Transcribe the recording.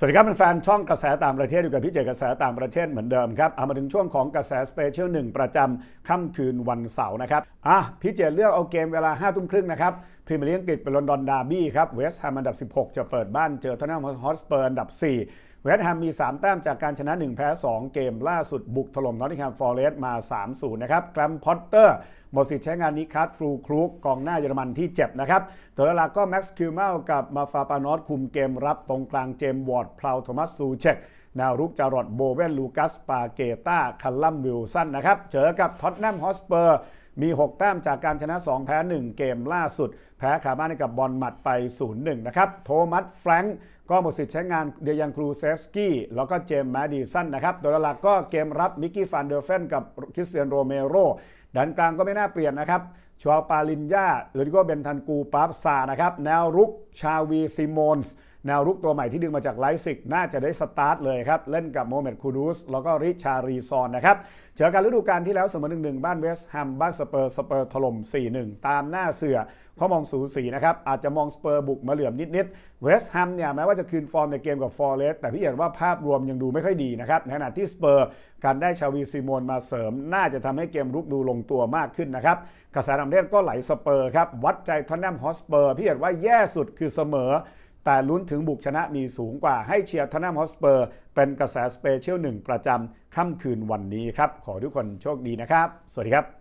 สวัสดีครับเป็นแฟนช่องกระแสต่างประเทศอยู่กับพี่เจกระแสต่างประเทศเหมือนเดิมครับเอามาถึงช่วงของกระแสสเปเชียลหนึ่งประจำค่ำคืนวันเสาร์นะครับอะพี่เจเลือกเอาเกมเวลา5้าทุ่มครึ่งนะครับ พรีเมียร์ลีกอังกฤษเป็นลอนดอนดาร์บี้ครับเวสต์แฮมอันดับ 16 จะเปิดบ้านเจอทอตแนมฮอสเปอร์อันดับ 4 เวสต์แฮมมี 3 แต้มจากการชนะ 1 แพ้ 2 เกมล่าสุดบุกถล่มนอตติงแฮมฟอร์เรสต์มา 3-0 นะครับแกรมพอตเตอร์หมดสิทธิ์ใช้งานนิคัสฟรูครูกกองหน้าเยอรมันที่เจ็บนะครับตัวหลักก็แม็กซ์คิวเมลกับมาฟาปานอสคุมเกมรับตรงกลางเจมส์วอร์ดพลาวโทมัสซูเช็กแนวรุกจารอดโบเวนลูกัสปาเกตาคัลลัมวิลสันนะครับเจอกับท็อตแนมฮอสเปอร์ มี 6 แต้มจากการชนะ 2 แพ้ 1 เกมล่าสุด แพ้ขาบ้านให้กับบอลหมัดไป 0-1 นะครับ โทมัสแฟรงก์ก็หมดสิทธิ์ใช้งานเดียยันครูเซฟสกี้แล้วก็เจมส์แมดดิสันนะครับ โดยหลักก็เกมรับมิกกี้ฟันเดอร์เฟนกับคริสเตียนโรเมโรดันกลางก็ไม่น่าเปลี่ยนนะครับชัวปาลินยาหรือก็เบนทันกูปาฟซานะครับแนวรุกชาวีซิโมนส์ แนวรุกตัวใหม่ที่ดึงมาจากไลซิกน่าจะได้สตาร์ทเลยครับ เล่นกับโมเมดคูดูสแล้วก็ริชารีซอนนะครับเจอกันฤดูกาลที่แล้วเสมอ1-1บ้านเวสต์แฮมบ้านสเปอร์สเปอร์ถล่ม 4-1 ตามหน้าเสือเขามองสูสีนะครับ อาจจะมองสเปอร์บุกมาเหลื่อมนิดๆเวสต์แฮมเนี่ยแม้ว่าจะคืนฟอร์มในเกมกับฟอร์เรสต์แต่พี่เห็นว่าภาพรวมยังดูไม่ค่อยดีนะครับในขณะที่สเปอร์การได้ชาวีซิโมนมาเสริม น่าจะทำให้เกมรุกดูลงตัวมากขึ้นนะครับกระแสนำเล่นก็ไหลสเปอร์ครับวัดใจทอนแนมฮอสเปอร์พี่เห็นว่าแย่สุดคือเสมอ แต่ลุ้นถึงบุกชนะมีสูงกว่าให้เชียร์ทอนแนมฮอสเปอร์ เป็นกระแสสเปเชียลหนึ่งประจำค่ำคืนวันนี้ครับ ขอทุกคนโชคดีนะครับ สวัสดีครับ